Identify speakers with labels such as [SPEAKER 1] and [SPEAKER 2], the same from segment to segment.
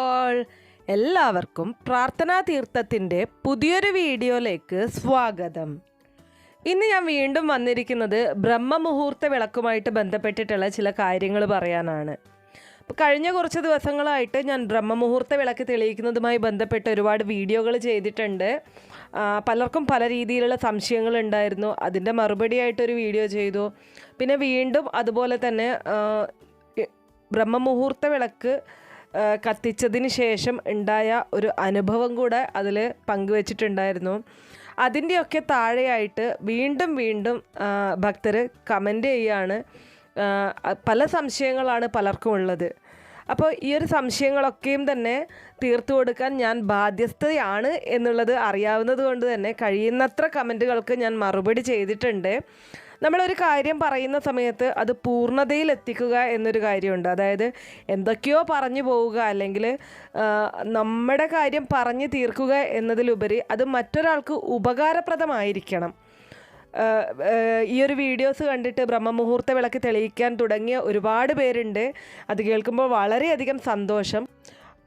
[SPEAKER 1] All. എല്ലാവർക്കും പ്രാർത്ഥനാ തീർത്ഥത്തിന്റെ പുതിയൊരു വീഡിയോയിലേക്ക് സ്വാഗതം. ഇന്ന് ഞാൻ വീണ്ടും വന്നിരിക്കുന്നത് ബ്രഹ്മമുഹൂർത്ത വിളക്കുമായിട്ട് ബന്ധപ്പെട്ടിട്ടുള്ള ചില കാര്യങ്ങൾ പറയാനാണ്. കഴിഞ്ഞ കുറച്ച് ദിവസങ്ങളായിട്ട് ഞാൻ ബ്രഹ്മമുഹൂർത്ത വിളക്ക് തെളിയിക്കുന്നതുമായി ബന്ധപ്പെട്ട് ഒരുപാട് വീഡിയോകൾ ചെയ്തിട്ടുണ്ട്. പലർക്കും പല രീതിയിലുള്ള സംശയങ്ങൾ ഉണ്ടായിരുന്നു. അതിന്റെ മറുപടിയായിട്ടൊരു വീഡിയോ ചെയ്തു. പിന്നെ വീണ്ടും അതുപോലെ തന്നെ ബ്രഹ്മമുഹൂർത്ത വിളക്ക് കത്തിച്ചതിന് ശേഷം ഉണ്ടായ ഒരു അനുഭവം കൂടെ അതിൽ പങ്കുവച്ചിട്ടുണ്ടായിരുന്നു. അതിന്റെയൊക്കെ താഴെയായിട്ട് വീണ്ടും വീണ്ടും ഭക്തർ കമന്റ് ചെയ്യാണ് പല സംശയങ്ങളാണ് പലർക്കും ഉള്ളത്. അപ്പോൾ ഈ ഒരു സംശയങ്ങളൊക്കെയും തന്നെ തീർത്തു കൊടുക്കാൻ ഞാൻ ബാധ്യസ്ഥയാണ് എന്നുള്ളത് അറിയാവുന്നത് കൊണ്ട് തന്നെ കഴിയുന്നത്ര കമന്റുകൾക്ക് ഞാൻ മറുപടി ചെയ്തിട്ടുണ്ട്. നമ്മളൊരു കാര്യം പറയുന്ന സമയത്ത് അത് പൂർണതയിൽ എത്തിക്കുക എന്നൊരു കാര്യമുണ്ട്. അതായത് എന്തൊക്കെയോ പറഞ്ഞു പോവുക അല്ലെങ്കിൽ നമ്മുടെ കാര്യം പറഞ്ഞു തീർക്കുക എന്നതിലുപരി അത് മറ്റൊരാൾക്ക് ഉപകാരപ്രദമായിരിക്കണം. ഈ ഒരു വീഡിയോസ് കണ്ടിട്ട് ബ്രഹ്മമുഹൂർത്ത വിളക്ക് തെളിയിക്കാൻ തുടങ്ങിയ ഒരുപാട് പേരുണ്ട്. അത് കേൾക്കുമ്പോൾ വളരെയധികം സന്തോഷം.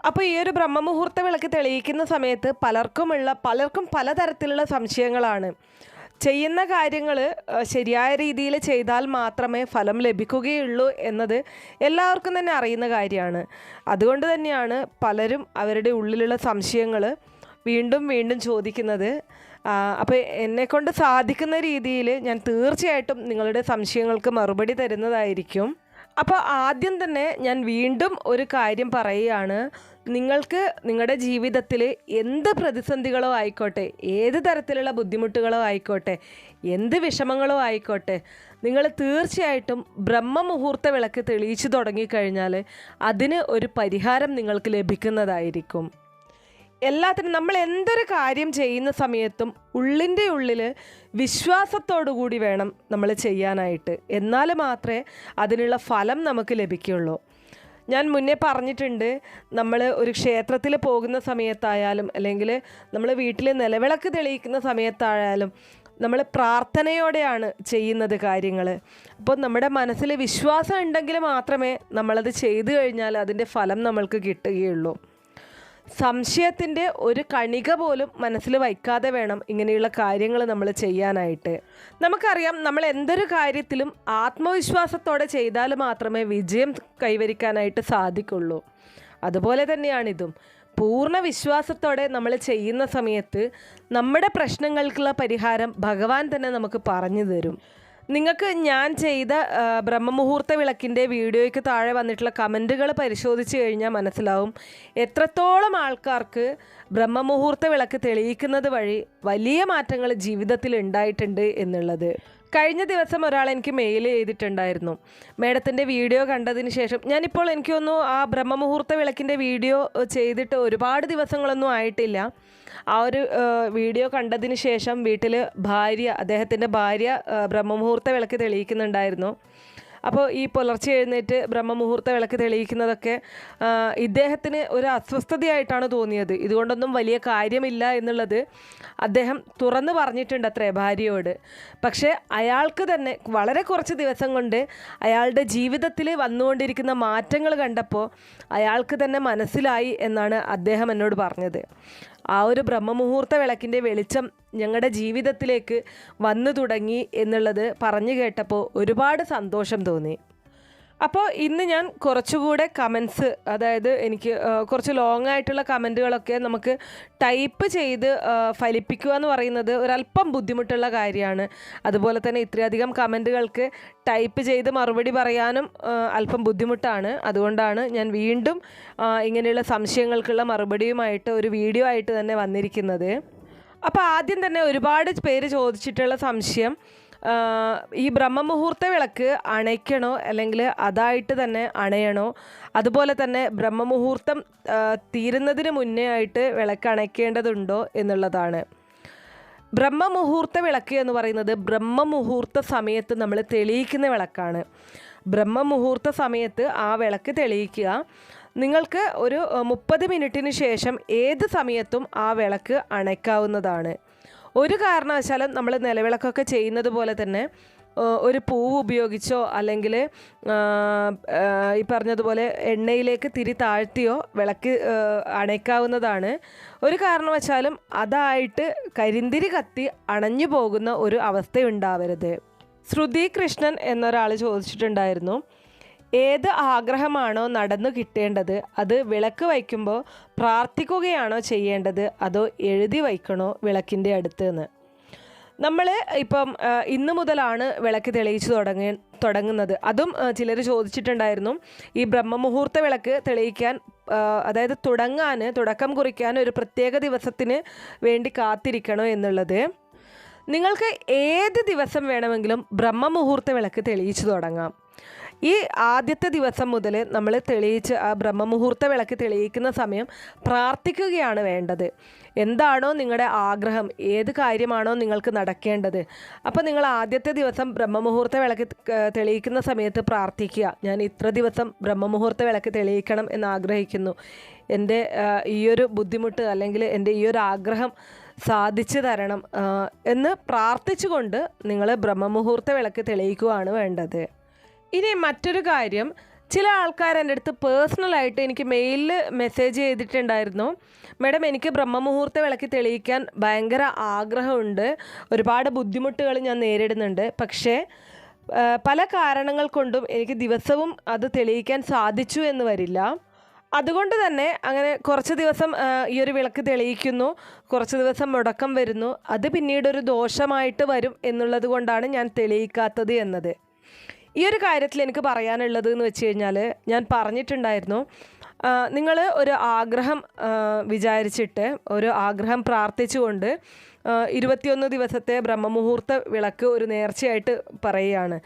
[SPEAKER 1] അപ്പോൾ ഈ ഒരു ബ്രഹ്മമുഹൂർത്ത വിളക്ക് തെളിയിക്കുന്ന സമയത്ത് പലർക്കുമുള്ള പലർക്കും പലതരത്തിലുള്ള സംശയങ്ങളാണ്. ചെയ്യുന്ന കാര്യങ്ങൾ ശരിയായ രീതിയിൽ ചെയ്താൽ മാത്രമേ ഫലം ലഭിക്കുകയുള്ളൂ എന്നത് എല്ലാവർക്കും തന്നെ അറിയുന്ന കാര്യമാണ്. അതുകൊണ്ട് തന്നെയാണ് പലരും അവരുടെ ഉള്ളിലുള്ള സംശയങ്ങൾ വീണ്ടും വീണ്ടും ചോദിക്കുന്നത്. അപ്പോൾ എന്നെക്കൊണ്ട് സാധിക്കുന്ന രീതിയിൽ ഞാൻ തീർച്ചയായിട്ടും നിങ്ങളുടെ സംശയങ്ങൾക്ക് മറുപടി തരുന്നതായിരിക്കും. അപ്പോൾ ആദ്യം തന്നെ ഞാൻ വീണ്ടും ഒരു കാര്യം പറയുകയാണ്. നിങ്ങൾക്ക് നിങ്ങളുടെ ജീവിതത്തിൽ എന്ത് പ്രതിസന്ധികളോ ആയിക്കോട്ടെ ഏത് തരത്തിലുള്ള ബുദ്ധിമുട്ടുകളോ ആയിക്കോട്ടെ എന്ത് വിഷമങ്ങളോ ആയിക്കോട്ടെ നിങ്ങൾ തീർച്ചയായിട്ടും ബ്രഹ്മമുഹൂർത്ത വിളക്ക് തെളിയിച്ചു തുടങ്ങിക്കഴിഞ്ഞാൽ അതിന് ഒരു പരിഹാരം നിങ്ങൾക്ക് ലഭിക്കുന്നതായിരിക്കും. എല്ലാത്തിനും നമ്മൾ എന്തൊരു കാര്യം ചെയ്യുന്ന സമയത്തും ഉള്ളിന്റെ ഉള്ളിൽ കൂടി വേണം നമ്മൾ ചെയ്യാനായിട്ട്. എന്നാൽ മാത്രമേ അതിനുള്ള ഫലം നമുക്ക് ലഭിക്കുള്ളൂ. ഞാൻ മുന്നേ പറഞ്ഞിട്ടുണ്ട് നമ്മൾ ഒരു ക്ഷേത്രത്തിൽ പോകുന്ന സമയത്തായാലും അല്ലെങ്കിൽ നമ്മൾ വീട്ടിൽ നിലവിളക്ക് തെളിയിക്കുന്ന സമയത്തായാലും നമ്മൾ പ്രാർത്ഥനയോടെയാണ് ചെയ്യുന്നത് കാര്യങ്ങൾ. അപ്പോൾ നമ്മുടെ മനസ്സിൽ വിശ്വാസം ഉണ്ടെങ്കിൽ മാത്രമേ നമ്മളത് ചെയ്തു കഴിഞ്ഞാൽ അതിന്റെ ഫലം നമ്മൾക്ക് കിട്ടുകയുള്ളൂ. സംശയത്തിന്റെ ഒരു കണിക പോലും മനസ്സിൽ വയ്ക്കാതെ വേണം ഇങ്ങനെയുള്ള കാര്യങ്ങൾ നമ്മൾ ചെയ്യാനായിട്ട്. നമുക്കറിയാം നമ്മൾ എന്തൊരു കാര്യത്തിലും ആത്മവിശ്വാസത്തോടെ ചെയ്താൽ മാത്രമേ വിജയം കൈവരിക്കാനായിട്ട് സാധിക്കുള്ളൂ. അതുപോലെ തന്നെയാണിതും. പൂർണ വിശ്വാസത്തോടെ നമ്മൾ ചെയ്യുന്ന സമയത്ത് നമ്മുടെ പ്രശ്നങ്ങൾക്കുള്ള പരിഹാരം ഭഗവാൻ തന്നെ നമുക്ക് പറഞ്ഞു തരും. നിങ്ങൾക്ക് ഞാൻ ചെയ്ത ബ്രഹ്മമുഹൂർത്ത വിളക്കിന്റെ വീഡിയോയ്ക്ക് താഴെ വന്നിട്ടുള്ള കമന്റുകൾ പരിശോധിച്ച് കഴിഞ്ഞാൽ മനസ്സിലാവും. എത്രത്തോളം ആൾക്കാർക്ക് ബ്രഹ്മമുഹൂർത്ത വിളക്ക് തെളിയിക്കുന്നത് വഴി വലിയ മാറ്റങ്ങൾ ജീവിതത്തിൽ ഉണ്ടായിട്ടുണ്ട് എന്നുള്ളത്. കഴിഞ്ഞ ദിവസം ഒരാൾ എനിക്ക് മെയിൽ ചെയ്തിട്ടുണ്ടായിരുന്നു. മേഡത്തിന്റെ വീഡിയോ കണ്ടതിന് ശേഷം ഞാനിപ്പോൾ എനിക്കൊന്നു ആ ബ്രഹ്മമുഹൂർത്ത വിളക്കിന്റെ വീഡിയോ ചെയ്തിട്ട് ഒരുപാട് ദിവസങ്ങളൊന്നും ആയിട്ടില്ല. ആ ഒരു വീഡിയോ കണ്ടതിന് ശേഷം വീട്ടിൽ ഭാര്യ അദ്ദേഹത്തിന്റെ ഭാര്യ ബ്രഹ്മമുഹൂർത്ത വിളക്ക് തെളിയിക്കുന്നുണ്ടായിരുന്നു. അപ്പോൾ ഈ പുലർച്ചെ എഴുന്നേറ്റ് ബ്രഹ്മമുഹൂർത്ത വിളക്ക് തെളിയിക്കുന്നതൊക്കെ ഇദ്ദേഹത്തിന് ഒരു അസ്വസ്ഥതയായിട്ടാണ് തോന്നിയത്. ഇതുകൊണ്ടൊന്നും വലിയ കാര്യമില്ല എന്നുള്ളത് അദ്ദേഹം തുറന്നു പറഞ്ഞിട്ടുണ്ട് അത്രേ ഭാര്യയോട്. പക്ഷേ അയാൾക്ക് തന്നെ വളരെ കുറച്ച് ദിവസം കൊണ്ട് അയാളുടെ ജീവിതത്തിൽ വന്നുകൊണ്ടിരിക്കുന്ന മാറ്റങ്ങൾ കണ്ടപ്പോൾ അയാൾക്ക് തന്നെ മനസ്സിലായി എന്നാണ് അദ്ദേഹം എന്നോട് പറഞ്ഞത്. ആ ഒരു ബ്രഹ്മമുഹൂർത്ത വിളക്കിന്റെ വെളിച്ചം ഞങ്ങളുടെ ജീവിതത്തിലേക്ക് വന്നു തുടങ്ങി എന്നുള്ളത് പറഞ്ഞു കേട്ടപ്പോൾ ഒരുപാട് സന്തോഷം തോന്നി. അപ്പോൾ ഇന്ന് ഞാൻ കുറച്ചുകൂടെ കമൻസ് അതായത് എനിക്ക് കുറച്ച് ലോങ് ആയിട്ടുള്ള കമന്റുകളൊക്കെ നമുക്ക് ടൈപ്പ് ചെയ്ത് ഫലിപ്പിക്കുക എന്ന് പറയുന്നത് ഒരല്പം ബുദ്ധിമുട്ടുള്ള കാര്യമാണ്. അതുപോലെ തന്നെ ഇത്രയധികം കമന്റുകൾക്ക് ടൈപ്പ് ചെയ്ത് മറുപടി പറയാനും അല്പം ബുദ്ധിമുട്ടാണ്. അതുകൊണ്ടാണ് ഞാൻ വീണ്ടും ഇങ്ങനെയുള്ള സംശയങ്ങൾക്കുള്ള മറുപടിയുമായിട്ട് ഒരു വീഡിയോ ആയിട്ട് തന്നെ വന്നിരിക്കുന്നത്. അപ്പോൾ ആദ്യം തന്നെ ഒരുപാട് പേര് ചോദിച്ചിട്ടുള്ള സംശയം ഈ ബ്രഹ്മമുഹൂർത്ത വിളക്ക് അണയ്ക്കണോ അല്ലെങ്കിൽ അതായിട്ട് തന്നെ അണയണോ? അതുപോലെ തന്നെ ബ്രഹ്മമുഹൂർത്തം തീരുന്നതിന് മുന്നേ ആയിട്ട് വിളക്ക് അണയ്ക്കേണ്ടതുണ്ടോ എന്നുള്ളതാണ്. ബ്രഹ്മമുഹൂർത്ത വിളക്ക് എന്ന് പറയുന്നത് ബ്രഹ്മമുഹൂർത്ത സമയത്ത് നമ്മൾ തെളിയിക്കുന്ന വിളക്കാണ്. ബ്രഹ്മമുഹൂർത്ത സമയത്ത് ആ വിളക്ക് തെളിയിക്കുക. നിങ്ങൾക്ക് ഒരു മുപ്പത് മിനിറ്റിന് ശേഷം ഏത് സമയത്തും ആ വിളക്ക് അണയ്ക്കാവുന്നതാണ്. ഒരു കാരണവശാലും നമ്മൾ നിലവിളക്കൊക്കെ ചെയ്യുന്നത് പോലെ തന്നെ ഒരു പൂവ് ഉപയോഗിച്ചോ അല്ലെങ്കിൽ ഈ പറഞ്ഞതുപോലെ എണ്ണയിലേക്ക് തിരി താഴ്ത്തിയോ വിളക്ക് അണയ്ക്കാവുന്നതാണ്. ഒരു കാരണവശാലും അതായിട്ട് കരിന്തിരി കത്തി അണഞ്ഞു പോകുന്ന ഒരു അവസ്ഥയുണ്ടാവരുത്. ശ്രുതി കൃഷ്ണൻ എന്നൊരാൾ ചോദിച്ചിട്ടുണ്ടായിരുന്നു ഏത് ആഗ്രഹമാണോ നടന്നു കിട്ടേണ്ടത് അത് വിളക്ക് വയ്ക്കുമ്പോൾ പ്രാർത്ഥിക്കുകയാണോ ചെയ്യേണ്ടത് അതോ എഴുതി വയ്ക്കണോ വിളക്കിന്റെ അടുത്ത് എന്ന് നമ്മൾ ഇപ്പം ഇന്ന് മുതലാണ് വിളക്ക് തെളിയിച്ചു തുടങ്ങി തുടങ്ങുന്നത്. അതും ചിലർ ചോദിച്ചിട്ടുണ്ടായിരുന്നു ഈ ബ്രഹ്മമുഹൂർത്ത വിളക്ക് തെളിയിക്കാൻ അതായത് തുടങ്ങാൻ തുടക്കം കുറിക്കാൻ ഒരു പ്രത്യേക ദിവസത്തിന് വേണ്ടി കാത്തിരിക്കണോ എന്നുള്ളത്. നിങ്ങൾക്ക് ഏത് ദിവസം വേണമെങ്കിലും ബ്രഹ്മമുഹൂർത്ത വിളക്ക് തെളിയിച്ചു തുടങ്ങാം. ഈ ആദ്യത്തെ ദിവസം മുതൽ നമ്മൾ തെളിയിച്ച് ആ ബ്രഹ്മമുഹൂർത്ത വിളക്ക് തെളിയിക്കുന്ന സമയം പ്രാർത്ഥിക്കുകയാണ് വേണ്ടത്. എന്താണോ നിങ്ങളുടെ ആഗ്രഹം ഏത് കാര്യമാണോ നിങ്ങൾക്ക് നടക്കേണ്ടത്. അപ്പോൾ നിങ്ങൾ ആദ്യത്തെ ദിവസം ബ്രഹ്മമുഹൂർത്ത വിളക്ക് തെളിയിക്കുന്ന സമയത്ത് പ്രാർത്ഥിക്കുക. ഞാൻ ഇത്ര ദിവസം ബ്രഹ്മമുഹൂർത്ത വിളക്ക് തെളിയിക്കണം എന്ന് ആഗ്രഹിക്കുന്നു. എന്റെ ഈയൊരു ബുദ്ധിമുട്ട് അല്ലെങ്കിൽ എന്റെ ഈ ഒരു ആഗ്രഹം സാധിച്ചു തരണം എന്ന് പ്രാർത്ഥിച്ചുകൊണ്ട് നിങ്ങൾ ബ്രഹ്മമുഹൂർത്ത വിളക്ക് തെളിയിക്കുകയാണ് വേണ്ടത്. ഇനി മറ്റൊരു കാര്യം ചില ആൾക്കാർ എന്റെ അടുത്ത് പേഴ്സണലായിട്ട് എനിക്ക് മെയിലിൽ മെസ്സേജ് ചെയ്തിട്ടുണ്ടായിരുന്നു. മാഡം എനിക്ക് ബ്രഹ്മമുഹൂർത്ത വിളക്ക് തെളിയിക്കാൻ ഭയങ്കര ആഗ്രഹമുണ്ട്. ഒരുപാട് ബുദ്ധിമുട്ടുകൾ ഞാൻ നേരിടുന്നുണ്ട്. പക്ഷേ പല കാരണങ്ങൾ കൊണ്ടും എനിക്ക് ദിവസവും അത് തെളിയിക്കാൻ സാധിച്ചു എന്ന് വരില്ല. അതുകൊണ്ട് തന്നെ അങ്ങനെ കുറച്ച് ദിവസം ഈ ഒരു വിളക്ക് തെളിയിക്കുന്നു. കുറച്ച് ദിവസം മുടക്കം വരുന്നു. അത് പിന്നീട് ഒരു ദോഷമായിട്ട് വരും എന്നുള്ളത് കൊണ്ടാണ് ഞാൻ തെളിയിക്കാത്തത് എന്നത്. ഈ ഒരു കാര്യത്തിൽ എനിക്ക് പറയാനുള്ളത് എന്ന് വെച്ച് കഴിഞ്ഞാൽ ഞാൻ പറഞ്ഞിട്ടുണ്ടായിരുന്നു. നിങ്ങൾ ഒരു ആഗ്രഹം വിചാരിച്ചിട്ട് ഒരു ആഗ്രഹം പ്രാർത്ഥിച്ചുകൊണ്ട് ഇരുപത്തിയൊന്ന് ദിവസത്തെ ബ്രഹ്മമുഹൂർത്ത വിളക്ക് ഒരു നേർച്ചയായിട്ട് പറയുകയാണ്.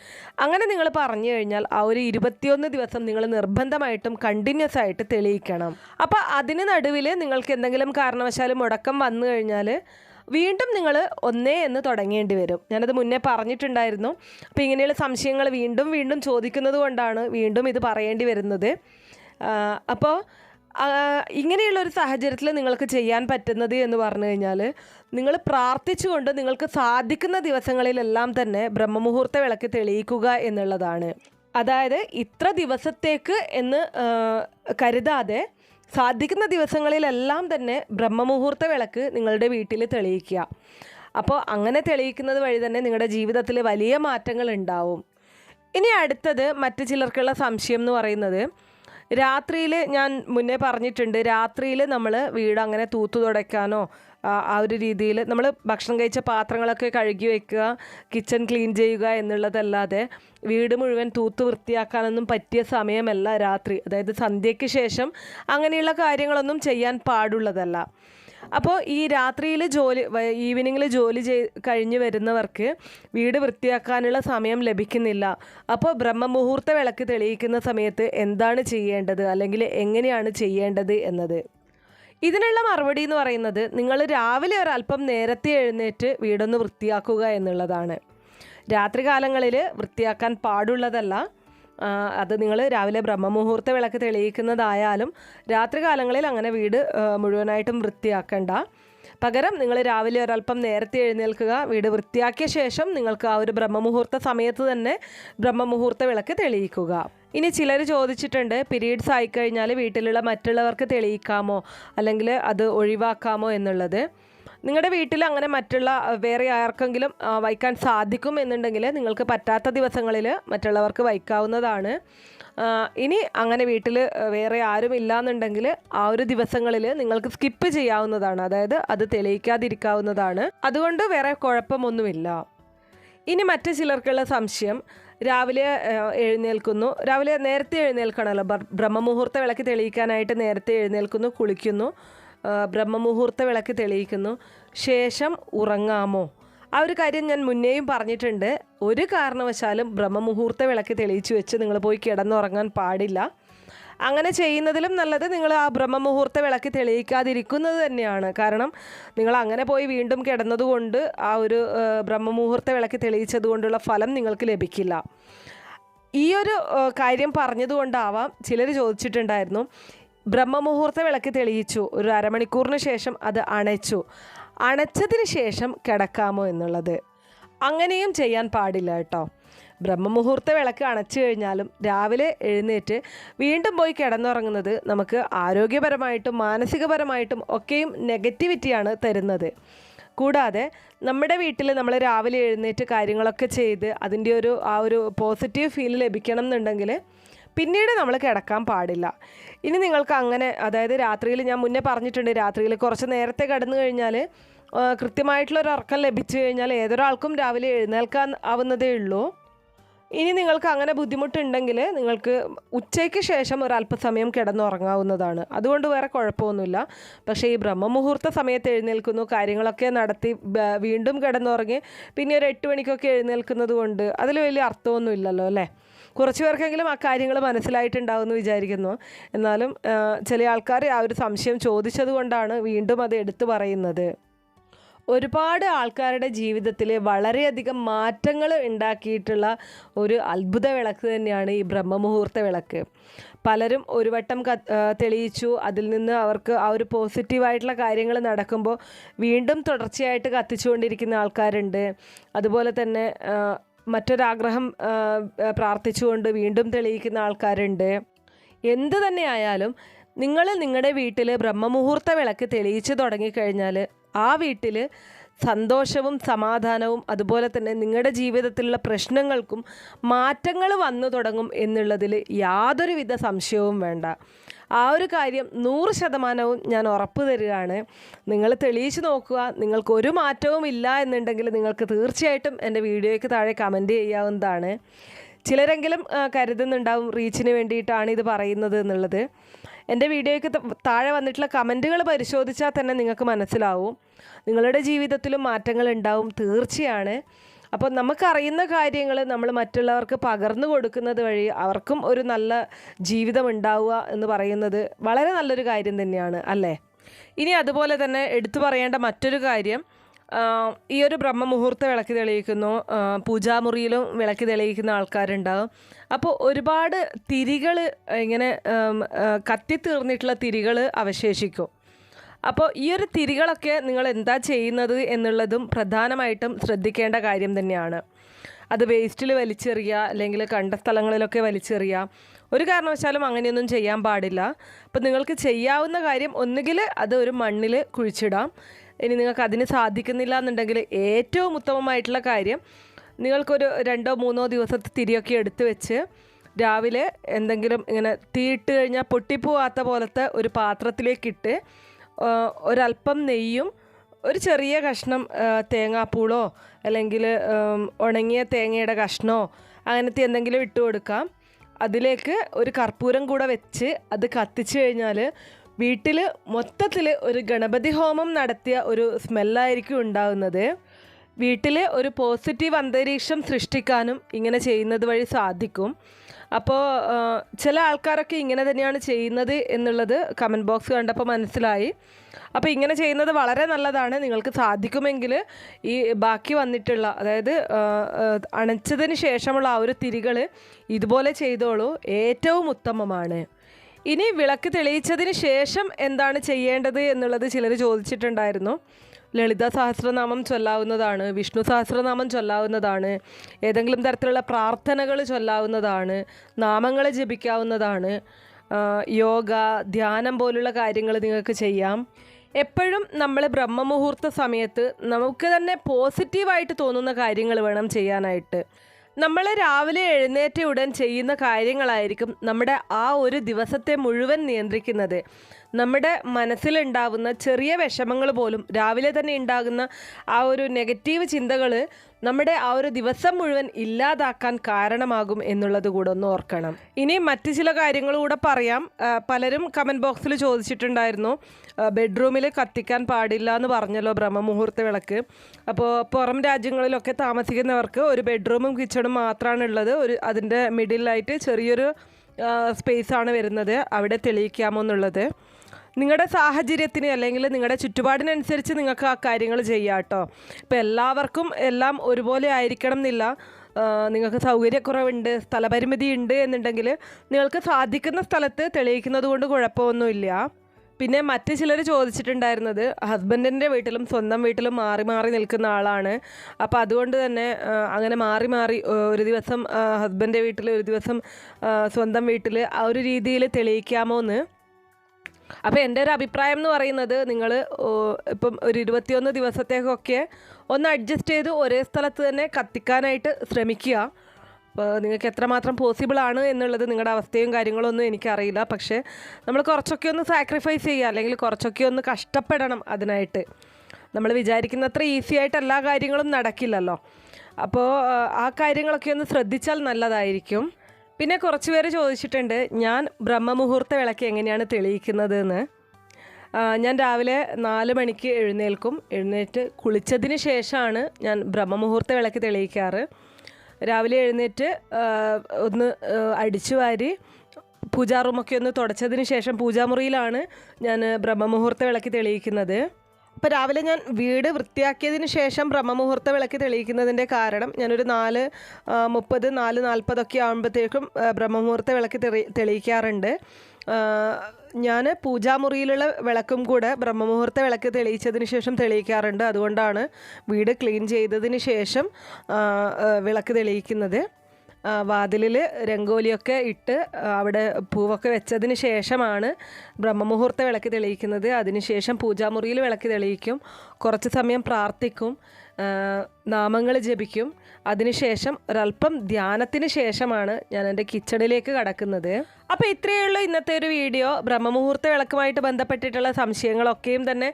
[SPEAKER 1] അങ്ങനെ നിങ്ങൾ പറഞ്ഞു കഴിഞ്ഞാൽ ആ ഒരു ഇരുപത്തിയൊന്ന് ദിവസം നിങ്ങൾ നിർബന്ധമായിട്ടും കണ്ടിന്യൂസ് ആയിട്ട് തെളിയിക്കണം. അപ്പോൾ അതിന് നടുവിൽ നിങ്ങൾക്ക് എന്തെങ്കിലും കാരണവശാൽ മുടക്കം വന്നു കഴിഞ്ഞാൽ വീണ്ടും നിങ്ങൾ ഒന്നേ എന്ന് തുടങ്ങേണ്ടി വരും. ഞാനത് മുന്നേ പറഞ്ഞിട്ടുണ്ടായിരുന്നു. അപ്പോൾ ഇങ്ങനെയുള്ള സംശയങ്ങൾ വീണ്ടും വീണ്ടും ചോദിക്കുന്നത് കൊണ്ടാണ് വീണ്ടും ഇത് പറയേണ്ടി വരുന്നത്. അപ്പോൾ ഇങ്ങനെയുള്ള ഒരു സാഹചര്യത്തിൽ നിങ്ങൾക്ക് ചെയ്യാൻ പറ്റുന്നത് എന്ന് പറഞ്ഞു കഴിഞ്ഞാൽ നിങ്ങൾ പ്രാർത്ഥിച്ചുകൊണ്ട് നിങ്ങൾക്ക് സാധിക്കുന്ന ദിവസങ്ങളിലെല്ലാം തന്നെ ബ്രഹ്മമുഹൂർത്ത വിളക്ക് തെളിയിക്കുക എന്നുള്ളതാണ്. അതായത് ഇത്ര ദിവസത്തേക്ക് എന്ന് കരുതാതെ സാധിക്കുന്ന ദിവസങ്ങളിലെല്ലാം തന്നെ ബ്രഹ്മമുഹൂർത്ത വിളക്ക് നിങ്ങളുടെ വീട്ടിൽ തെളിയിക്കുക. അപ്പോൾ അങ്ങനെ തെളിയിക്കുന്നത് വഴി തന്നെ നിങ്ങളുടെ ജീവിതത്തിൽ വലിയ മാറ്റങ്ങൾ ഉണ്ടാവും. ഇനി അടുത്തത് മറ്റു ചിലർക്കുള്ള സംശയം എന്ന് പറയുന്നത് രാത്രിയിൽ ഞാൻ മുന്നേ പറഞ്ഞിട്ടുണ്ട് രാത്രിയിൽ നമ്മൾ വീട് അങ്ങനെ തൂത്തു തുടയ്ക്കാനോ ആ ഒരു രീതിയിൽ നമ്മൾ ഭക്ഷണം കഴിച്ച പാത്രങ്ങളൊക്കെ കഴുകി വെക്കുക കിച്ചൺ ക്ലീൻ ചെയ്യുക എന്നുള്ളതല്ലാതെ വീട് മുഴുവൻ തൂത്ത് വൃത്തിയാക്കാനൊന്നും പറ്റിയ സമയമല്ല രാത്രി. അതായത് സന്ധ്യയ്ക്ക് ശേഷം അങ്ങനെയുള്ള കാര്യങ്ങളൊന്നും ചെയ്യാൻ പാടുള്ളതല്ല. അപ്പോൾ ഈ രാത്രിയിൽ ജോലി ഈവനിങ്ങിൽ ജോലി ചെയ് കഴിഞ്ഞ് വരുന്നവർക്ക് വീട് വൃത്തിയാക്കാനുള്ള സമയം ലഭിക്കുന്നില്ല. അപ്പോൾ ബ്രഹ്മമുഹൂർത്ത വിളക്ക് തെളിയിക്കുന്ന സമയത്ത് എന്താണ് ചെയ്യേണ്ടത്? അല്ലെങ്കിൽ എങ്ങനെയാണ് ചെയ്യേണ്ടത് എന്നത്? ഇതിനുള്ള മറുപടി എന്ന് പറയുന്നത് നിങ്ങൾ രാവിലെ ഒരല്പം നേരത്തെ എഴുന്നേറ്റ് വീടൊന്ന് വൃത്തിയാക്കുക എന്നുള്ളതാണ്. രാത്രികാലങ്ങളിൽ വൃത്തിയാക്കാൻ പാടുള്ളതല്ല. അത് നിങ്ങൾ രാവിലെ ബ്രഹ്മമുഹൂർത്ത വിളക്ക് തെളിയിക്കുന്നതായാലും രാത്രികാലങ്ങളിൽ അങ്ങനെ വീട് മുഴുവനായിട്ടും വൃത്തിയാക്കണ്ട. പകരം നിങ്ങൾ രാവിലെ ഒരല്പം നേരത്തെ എഴുന്നേൽക്കുക വീട് വൃത്തിയാക്കിയ ശേഷം നിങ്ങൾക്ക് ആ ഒരു ബ്രഹ്മമുഹൂർത്ത സമയത്ത് തന്നെ ബ്രഹ്മമുഹൂർത്ത വിളക്ക് തെളിയിക്കുക. ഇനി ചിലർ ചോദിച്ചിട്ടുണ്ട് പീരീഡ്സ് ആയിക്കഴിഞ്ഞാൽ വീട്ടിലുള്ള മറ്റുള്ളവർക്ക് തെളിയിക്കാമോ? അല്ലെങ്കിൽ അത് ഒഴിവാക്കാമോ? എന്നുള്ളത്. നിങ്ങളുടെ വീട്ടിൽ അങ്ങനെ മറ്റുള്ള വേറെ ആർക്കെങ്കിലും വയ്ക്കാൻ സാധിക്കും എന്നുണ്ടെങ്കിൽ നിങ്ങൾക്ക് പറ്റാത്ത ദിവസങ്ങളിൽ മറ്റുള്ളവർക്ക് വയ്ക്കാവുന്നതാണ്. ഇനി അങ്ങനെ വീട്ടിൽ വേറെ ആരും ഇല്ലാന്നുണ്ടെങ്കിൽ ആ ഒരു ദിവസങ്ങളിൽ നിങ്ങൾക്ക് സ്കിപ്പ് ചെയ്യാവുന്നതാണ്. അതായത് അത് തെളിയിക്കാതിരിക്കാവുന്നതാണ്. അതുകൊണ്ട് വേറെ കുഴപ്പമൊന്നുമില്ല. ഇനി മറ്റു ചിലർക്കുള്ള സംശയം രാവിലെ എഴുന്നേൽക്കുന്നു. രാവിലെ നേരത്തെ എഴുന്നേൽക്കണമല്ലോ. ബ്രഹ്മമുഹൂർത്ത വിളക്ക് തെളിയിക്കാനായിട്ട് നേരത്തെ എഴുന്നേൽക്കുന്നു കുളിക്കുന്നു. ബ്രഹ്മമുഹൂർത്ത വിളക്ക് തെളിയിക്കുന്നു. ശേഷം ഉറങ്ങാമോ? ആ ഒരു കാര്യം ഞാൻ മുന്നേയും പറഞ്ഞിട്ടുണ്ട്. ഒരു കാരണവശാലും ബ്രഹ്മമുഹൂർത്ത വിളക്ക് തെളിയിച്ചു വെച്ച് നിങ്ങൾ പോയി കിടന്നുറങ്ങാൻ പാടില്ല. അങ്ങനെ ചെയ്യുന്നതിലും നല്ലത് നിങ്ങൾ ആ ബ്രഹ്മമുഹൂർത്ത വിളക്ക് തെളിയിക്കാതിരിക്കുന്നത് തന്നെയാണ്. കാരണം നിങ്ങൾ അങ്ങനെ പോയി വീണ്ടും കിടന്നതുകൊണ്ട് ആ ഒരു ബ്രഹ്മമുഹൂർത്ത വിളക്ക് തെളിയിച്ചത് കൊണ്ടുള്ള ഫലം നിങ്ങൾക്ക് ലഭിക്കില്ല. ഈ ഒരു കാര്യം പറഞ്ഞതുകൊണ്ടാവാം ചിലർ ചോദിച്ചിട്ടുണ്ടായിരുന്നു ബ്രഹ്മമുഹൂർത്ത വിളക്ക് തെളിയിച്ചു ഒരു അരമണിക്കൂറിന് ശേഷം അത് അണച്ചു. അണച്ചതിന് ശേഷം കിടക്കാമോ എന്നുള്ളത്. അങ്ങനെയും ചെയ്യാൻ പാടില്ല കേട്ടോ. ബ്രഹ്മമുഹൂർത്ത വിളക്ക് അണച്ചു കഴിഞ്ഞാലും രാവിലെ എഴുന്നേറ്റ് വീണ്ടും പോയി കിടന്നുറങ്ങുന്നത് നമുക്ക് ആരോഗ്യപരമായിട്ടും മാനസികപരമായിട്ടും ഒക്കെയും നെഗറ്റിവിറ്റിയാണ് തരുന്നത്. കൂടാതെ നമ്മുടെ വീട്ടിൽ നമ്മൾ രാവിലെ എഴുന്നേറ്റ് കാര്യങ്ങളൊക്കെ ചെയ്ത് അതിന്റെ ഒരു ആ ഒരു പോസിറ്റീവ് ഫീൽ ലഭിക്കണം എന്നുണ്ടെങ്കിൽ പിന്നീട് നമ്മൾ കിടക്കാൻ പാടില്ല. ഇനി നിങ്ങൾക്ക് അങ്ങനെ അതായത് രാത്രിയിൽ ഞാൻ മുന്നേ പറഞ്ഞിട്ടുണ്ട് രാത്രിയിൽ കുറച്ച് നേരത്തെ കിടന്നു കഴിഞ്ഞാൽ കൃത്യമായിട്ടുള്ളൊരു ഉറക്കം ലഭിച്ചു കഴിഞ്ഞാൽ ഏതൊരാൾക്കും രാവിലെ എഴുന്നേൽക്കാൻ ആവുന്നതേ ഉള്ളൂ. ഇനി നിങ്ങൾക്ക് അങ്ങനെ ബുദ്ധിമുട്ടുണ്ടെങ്കിൽ നിങ്ങൾക്ക് ഉച്ചയ്ക്ക് ശേഷം ഒരു അല്പസമയം കിടന്നുറങ്ങാവുന്നതാണ്. അതുകൊണ്ട് വേറെ കുഴപ്പമൊന്നുമില്ല. പക്ഷേ ഈ ബ്രഹ്മമുഹൂർത്ത സമയത്ത് എഴുന്നേൽക്കുന്നു കാര്യങ്ങളൊക്കെ നടത്തി വീണ്ടും കിടന്നുറങ്ങി പിന്നെ ഒരു എട്ട് മണിക്കൊക്കെ എഴുന്നേൽക്കുന്നത് കൊണ്ട് അതിൽ വലിയ അർത്ഥമൊന്നും ഇല്ലല്ലോ അല്ലേ? കുറച്ച് പേർക്കെങ്കിലും ആ കാര്യങ്ങൾ മനസ്സിലായിട്ടുണ്ടാവുമെന്ന് വിചാരിക്കുന്നു. എന്നാലും ചില ആൾക്കാർ ആ ഒരു സംശയം ചോദിച്ചത് കൊണ്ടാണ് വീണ്ടും അത് എടുത്തു പറയുന്നത്. ഒരുപാട് ആൾക്കാരുടെ ജീവിതത്തിൽ വളരെയധികം മാറ്റങ്ങൾ ഉണ്ടാക്കിയിട്ടുള്ള ഒരു അത്ഭുത വിളക്ക് തന്നെയാണ് ഈ ബ്രഹ്മമുഹൂർത്ത വിളക്ക്. പലരും ഒരു വട്ടം ക തെളിയിച്ചു. അതിൽ നിന്ന് അവർക്ക് ആ ഒരു പോസിറ്റീവായിട്ടുള്ള കാര്യങ്ങൾ നടക്കുമ്പോൾ വീണ്ടും തുടർച്ചയായിട്ട് കത്തിച്ചുകൊണ്ടിരിക്കുന്ന ആൾക്കാരുണ്ട്. അതുപോലെ തന്നെ മറ്റൊരാഗ്രഹം പ്രാർത്ഥിച്ചുകൊണ്ട് വീണ്ടും തെളിയിക്കുന്ന ആൾക്കാരുണ്ട്. എന്ത് തന്നെ ആയാലും നിങ്ങൾ നിങ്ങളുടെ വീട്ടിൽ ബ്രഹ്മമുഹൂർത്ത വിളക്ക് തെളിയിച്ച് തുടങ്ങിക്കഴിഞ്ഞാൽ ആ വീട്ടിൽ സന്തോഷവും സമാധാനവും അതുപോലെ തന്നെ നിങ്ങളുടെ ജീവിതത്തിലുള്ള പ്രശ്നങ്ങൾക്കും മാറ്റങ്ങൾ വന്നു തുടങ്ങും എന്നുള്ളതിൽ യാതൊരുവിധ സംശയവും വേണ്ട. ആ ഒരു കാര്യം നൂറ് ശതമാനവും ഞാൻ ഉറപ്പ് തരികയാണ്. നിങ്ങൾ തെളിയിച്ച് നോക്കുക. നിങ്ങൾക്ക് ഒരു മാറ്റവും ഇല്ല എന്നുണ്ടെങ്കിൽ നിങ്ങൾക്ക് തീർച്ചയായിട്ടും എന്റെ വീഡിയോയ്ക്ക് താഴെ കമന്റ് ചെയ്യാവുന്നതാണ്. ചിലരെങ്കിലും കരുതുന്നുണ്ടാവും റീച്ചിന് വേണ്ടിയിട്ടാണ് ഇത് പറയുന്നത് എന്നുള്ളത്. എന്റെ വീഡിയോയ്ക്ക് താഴെ വന്നിട്ടുള്ള കമന്റുകൾ പരിശോധിച്ചാൽ തന്നെ നിങ്ങൾക്ക് മനസ്സിലാവും. നിങ്ങളുടെ ജീവിതത്തിലും മാറ്റങ്ങൾ ഉണ്ടാവും തീർച്ചയാണ്. അപ്പോൾ നമുക്കറിയുന്ന കാര്യങ്ങൾ നമ്മൾ മറ്റുള്ളവർക്ക് പകർന്നു കൊടുക്കുന്നത് വഴി അവർക്കും ഒരു നല്ല ജീവിതം ഉണ്ടാവുക എന്ന് പറയുന്നത് വളരെ നല്ലൊരു കാര്യം തന്നെയാണ് അല്ലേ? ഇനി അതുപോലെ തന്നെ എടുത്തു പറയേണ്ട മറ്റൊരു കാര്യം ഈ ഒരു ബ്രഹ്മ ബ്രഹ്മമുഹൂർത്ത വിളക്ക് തെളിയിക്കുന്നു. പൂജാമുറിയിലും വിളക്ക് തെളിയിക്കുന്ന ആൾക്കാരുണ്ടാവും അപ്പോൾ ഒരുപാട് തിരികൾ ഇങ്ങനെ കത്തിത്തീർന്നിട്ടുള്ള തിരികൾ അവശേഷിക്കും. അപ്പോൾ ഈ ഒരു തിരികളൊക്കെ നിങ്ങൾ എന്താ ചെയ്യുന്നത് എന്നുള്ളതും പ്രധാനമായിട്ടും ശ്രദ്ധിക്കേണ്ട കാര്യം തന്നെയാണ്. അത് വേസ്റ്റിൽ വലിച്ചെറിയുക അല്ലെങ്കിൽ കണ്ട സ്ഥലങ്ങളിലൊക്കെ വലിച്ചെറിയുക. ഒരു കാരണവശാലും അങ്ങനെയൊന്നും ചെയ്യാൻ പാടില്ല. അപ്പോൾ നിങ്ങൾക്ക് ചെയ്യാവുന്ന കാര്യം ഒന്നുകിൽ അത് ഒരു മണ്ണിൽ കുഴിച്ചിടാം. ഇനി നിങ്ങൾക്ക് അതിന് സാധിക്കുന്നില്ല എന്നുണ്ടെങ്കിൽ ഏറ്റവും ഉത്തമമായിട്ടുള്ള കാര്യം നിങ്ങൾക്കൊരു രണ്ടോ മൂന്നോ ദിവസത്തെ തിരിയൊക്കെ എടുത്തു വെച്ച് രാവിലെ എന്തെങ്കിലും ഇങ്ങനെ തീയിട്ട് കഴിഞ്ഞാൽ പൊട്ടിപ്പോവാത്ത പോലത്തെ ഒരു പാത്രത്തിലേക്കിട്ട് ഒരല്പം നെയ്യും ഒരു ചെറിയ കഷ്ണം തേങ്ങാപ്പൂളോ അല്ലെങ്കിൽ ഉണങ്ങിയ തേങ്ങയുടെ കഷ്ണമോ അങ്ങനത്തെ എന്തെങ്കിലും ഇട്ട് കൊടുക്കാം. അതിലേക്ക് ഒരു കർപ്പൂരം കൂടെ വെച്ച് അത് കത്തിച്ച് കഴിഞ്ഞാൽ വീട്ടിൽ മൊത്തത്തിൽ ഒരു ഗണപതി ഹോമം നടത്തിയ ഒരു സ്മെല്ലായിരിക്കും ഉണ്ടാകുന്നത്. വീട്ടിൽ ഒരു പോസിറ്റീവ് അന്തരീക്ഷം സൃഷ്ടിക്കാനും ഇങ്ങനെ ചെയ്യുന്നത് വഴി സാധിക്കും. അപ്പോൾ ചില ആൾക്കാരൊക്കെ ഇങ്ങനെ തന്നെയാണ് ചെയ്യുന്നത് എന്നുള്ളത് കമന്റ് ബോക്സ് കണ്ടപ്പോൾ മനസ്സിലായി. അപ്പോൾ ഇങ്ങനെ ചെയ്യുന്നത് വളരെ നല്ലതാണ്. നിങ്ങൾക്ക് സാധിക്കുമെങ്കിൽ ഈ ബാക്കി വന്നിട്ടുള്ള അതായത് അണച്ചതിന് ശേഷമുള്ള ആ ഒരു തിരികൾ ഇതുപോലെ ചെയ്തോളൂ. ഏറ്റവും ഉത്തമമാണ്. ഇനി വിളക്ക് തെളിയിച്ചതിന് ശേഷം എന്താണ് ചെയ്യേണ്ടത് എന്നുള്ളത് ചിലർ ചോദിച്ചിട്ടുണ്ടായിരുന്നു. ലളിത സഹസ്രനാമം ചൊല്ലാവുന്നതാണ് വിഷ്ണു സഹസ്രനാമം ചൊല്ലാവുന്നതാണ് ഏതെങ്കിലും തരത്തിലുള്ള പ്രാർത്ഥനകൾ ചൊല്ലാവുന്നതാണ് നാമങ്ങൾ ജപിക്കാവുന്നതാണ് യോഗ ധ്യാനം പോലുള്ള കാര്യങ്ങൾ നിങ്ങൾക്ക് ചെയ്യാം. എപ്പോഴും നമ്മൾ ബ്രഹ്മമുഹൂർത്ത സമയത്ത് നമുക്ക് തന്നെ പോസിറ്റീവായിട്ട് തോന്നുന്ന കാര്യങ്ങൾ വേണം ചെയ്യാനായിട്ട്. നമ്മൾ രാവിലെ എഴുന്നേറ്റ ഉടൻ ചെയ്യുന്ന കാര്യങ്ങളായിരിക്കും നമ്മുടെ ആ ഒരു ദിവസത്തെ മുഴുവൻ നിയന്ത്രിക്കുന്നത്. നമ്മുടെ മനസ്സിലുണ്ടാവുന്ന ചെറിയ വിഷമങ്ങൾ പോലും രാവിലെ തന്നെ ഉണ്ടാകുന്ന ആ ഒരു നെഗറ്റീവ് ചിന്തകൾ നമ്മുടെ ആ ഒരു ദിവസം മുഴുവൻ ഇല്ലാതാക്കാൻ കാരണമാകും എന്നുള്ളത് കൂടെ ഒന്ന് ഓർക്കണം. ഇനി മറ്റു ചില കാര്യങ്ങൾ കൂടെ പറയാം. പലരും കമന്റ് ബോക്സിൽ ചോദിച്ചിട്ടുണ്ടായിരുന്നു ബെഡ്റൂമിൽ കത്തിക്കാൻ പാടില്ല എന്ന് പറഞ്ഞല്ലോ ബ്രഹ്മമുഹൂർത്ത വിളക്ക്. അപ്പോൾ പുറം രാജ്യങ്ങളിലൊക്കെ താമസിക്കുന്നവർക്ക് ഒരു ബെഡ്റൂമും കിച്ചണും മാത്രമാണ് ഉള്ളത് ഒരു അതിന്റെ മിഡിലായിട്ട് ചെറിയൊരു സ്പേസ് ആണ് വരുന്നത്. അവിടെ തെളിയിക്കാമോ എന്നുള്ളത്. നിങ്ങളുടെ സാഹചര്യത്തിന് അല്ലെങ്കിൽ നിങ്ങളുടെ ചുറ്റുപാടിനനുസരിച്ച് നിങ്ങൾക്ക് ആ കാര്യങ്ങൾ ചെയ്യാം കേട്ടോ. ഇപ്പം എല്ലാവർക്കും എല്ലാം ഒരുപോലെ ആയിരിക്കണം എന്നില്ല. നിങ്ങൾക്ക് സൗകര്യക്കുറവുണ്ട് സ്ഥലപരിമിതി ഉണ്ട് എന്നുണ്ടെങ്കിൽ നിങ്ങൾക്ക് സാധിക്കുന്ന സ്ഥലത്ത് തെളിയിക്കുന്നത് കൊണ്ട് കുഴപ്പമൊന്നുമില്ല. പിന്നെ മറ്റു ചിലർ ചോദിച്ചിട്ടുണ്ടായിരുന്നത് ഹസ്ബൻഡിന്റെ വീട്ടിലും സ്വന്തം വീട്ടിലും മാറി മാറി നിൽക്കുന്ന ആളാണ്. അപ്പോൾ അതുകൊണ്ട് തന്നെ അങ്ങനെ മാറി മാറി ഒരു ദിവസം ഹസ്ബൻഡിന്റെ വീട്ടിൽ ഒരു ദിവസം സ്വന്തം വീട്ടിൽ ആ ഒരു രീതിയിൽ തെളിയിക്കാമോ എന്ന്. അപ്പോൾ എന്റെ ഒരു അഭിപ്രായം എന്ന് പറയുന്നത് നിങ്ങൾ ഇപ്പം ഒരു ഇരുപത്തിയൊന്ന് ദിവസത്തേക്കൊക്കെ ഒന്ന് അഡ്ജസ്റ്റ് ചെയ്ത് ഒരേ സ്ഥലത്ത് തന്നെ കത്തിക്കാനായിട്ട് ശ്രമിക്കുക. അപ്പോൾ നിങ്ങൾക്ക് എത്രമാത്രം പോസിബിൾ ആണ് എന്നുള്ളത് നിങ്ങളുടെ അവസ്ഥയും കാര്യങ്ങളൊന്നും എനിക്കറിയില്ല. പക്ഷേ നമ്മൾ കുറച്ചൊക്കെ ഒന്ന് സാക്രിഫൈസ് ചെയ്യുക അല്ലെങ്കിൽ കുറച്ചൊക്കെ ഒന്ന് കഷ്ടപ്പെടണം അതിനായിട്ട്. നമ്മൾ വിചാരിക്കുന്നത്ര ഈസി ആയിട്ട് എല്ലാ കാര്യങ്ങളും നടക്കില്ലല്ലോ. അപ്പോൾ ആ കാര്യങ്ങളൊക്കെ ഒന്ന് ശ്രദ്ധിച്ചാൽ നല്ലതായിരിക്കും. പിന്നെ കുറച്ച് പേര് ചോദിച്ചിട്ടുണ്ട് ഞാൻ ബ്രഹ്മമുഹൂർത്ത വിളക്ക് എങ്ങനെയാണ് തെളിയിക്കുന്നത് എന്ന് ഞാൻ രാവിലെ നാല് മണിക്ക് എഴുന്നേൽക്കും. എഴുന്നേറ്റ് കുളിച്ചതിന് ശേഷമാണ് ഞാൻ ബ്രഹ്മമുഹൂർത്ത വിളക്ക് തെളിയിക്കാറ്. രാവിലെ എഴുന്നേറ്റ് ഒന്ന് അടിച്ചു വാരി പൂജാ റൂമൊക്കെ ഒന്ന് തുടച്ചതിന് ശേഷം പൂജാമുറിയിലാണ് ഞാൻ ബ്രഹ്മമുഹൂർത്ത വിളക്ക് തെളിയിക്കുന്നത്. അപ്പോൾ രാവിലെ ഞാൻ വീട് വൃത്തിയാക്കിയതിന് ശേഷം ബ്രഹ്മമുഹൂർത്ത വിളക്ക് തെളിയിക്കുന്നതിന്റെ കാരണം ഞാനൊരു നാല് മുപ്പത് നാല് നാൽപ്പതൊക്കെ ആകുമ്പോഴത്തേക്കും ബ്രഹ്മമുഹൂർത്ത വിളക്ക് തെളി തെളിയിക്കാറുണ്ട്. ഞാൻ പൂജാമുറിയിലുള്ള വിളക്കും കൂടെ ബ്രഹ്മമുഹൂർത്ത വിളക്ക് തെളിയിച്ചതിന് ശേഷം തെളിയിക്കാറുണ്ട്. അതുകൊണ്ടാണ് വീട് ക്ലീൻ ചെയ്തതിന് ശേഷം വിളക്ക് തെളിയിക്കുന്നത്. വാതിലിൽ രംഗോലിയൊക്കെ ഇട്ട് അവിടെ പൂവൊക്കെ വെച്ചതിന് ശേഷമാണ് ബ്രഹ്മമുഹൂർത്ത വിളക്ക് തെളിയിക്കുന്നത്. അതിനുശേഷം പൂജാമുറിയിൽ വിളക്ക് തെളിയിക്കും. കുറച്ച് സമയം പ്രാർത്ഥിക്കും. നാമങ്ങൾ ജപിക്കും. അതിനുശേഷം ഒരല്പം ധ്യാനത്തിന് ശേഷമാണ് ഞാൻ എന്റെ കിച്ചണിലേക്ക് കടക്കുന്നത്. അപ്പോൾ ഇത്രയേ ഉള്ളൂ ഇന്നത്തെ ഒരു വീഡിയോ. ബ്രഹ്മമുഹൂർത്ത വിളക്കുമായിട്ട് ബന്ധപ്പെട്ടിട്ടുള്ള സംശയങ്ങളൊക്കെയും തന്നെ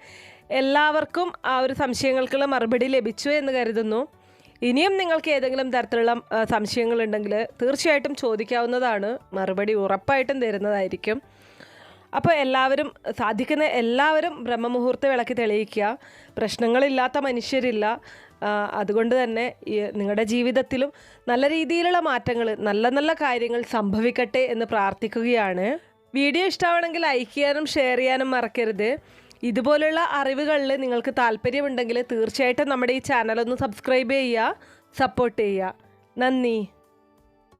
[SPEAKER 1] എല്ലാവർക്കും ആ ഒരു സംശയങ്ങൾക്കുള്ള മറുപടി ലഭിച്ചു എന്ന് കരുതുന്നു. ഇനിയും നിങ്ങൾക്ക് ഏതെങ്കിലും തരത്തിലുള്ള സംശയങ്ങളുണ്ടെങ്കിൽ തീർച്ചയായിട്ടും ചോദിക്കാവുന്നതാണ്. മറുപടി ഉറപ്പായിട്ടും തരുന്നതായിരിക്കും. അപ്പോൾ എല്ലാവരും സാധിക്കുന്ന എല്ലാവരും ബ്രഹ്മമുഹൂർത്ത വിളക്കി തെളിയിക്കുക. പ്രശ്നങ്ങളില്ലാത്ത മനുഷ്യരില്ല. അതുകൊണ്ട് തന്നെ നിങ്ങളുടെ ജീവിതത്തിലും നല്ല രീതിയിലുള്ള മാറ്റങ്ങൾ നല്ല നല്ല കാര്യങ്ങൾ സംഭവിക്കട്ടെ എന്ന് പ്രാർത്ഥിക്കുകയാണ്. വീഡിയോ ഇഷ്ടമാണെങ്കിൽ ലൈക്ക് ചെയ്യാനും ഷെയർ ചെയ്യാനും മറക്കരുത്. ഇതുപോലുള്ള അറിവുകളിൽ നിങ്ങൾക്ക് താല്പര്യമുണ്ടെങ്കിൽ തീർച്ചയായിട്ടും നമ്മുടെ ഈ ചാനൽ ഒന്ന് സബ്സ്ക്രൈബ് ചെയ്യുക സപ്പോർട്ട് ചെയ്യുക. നന്ദി.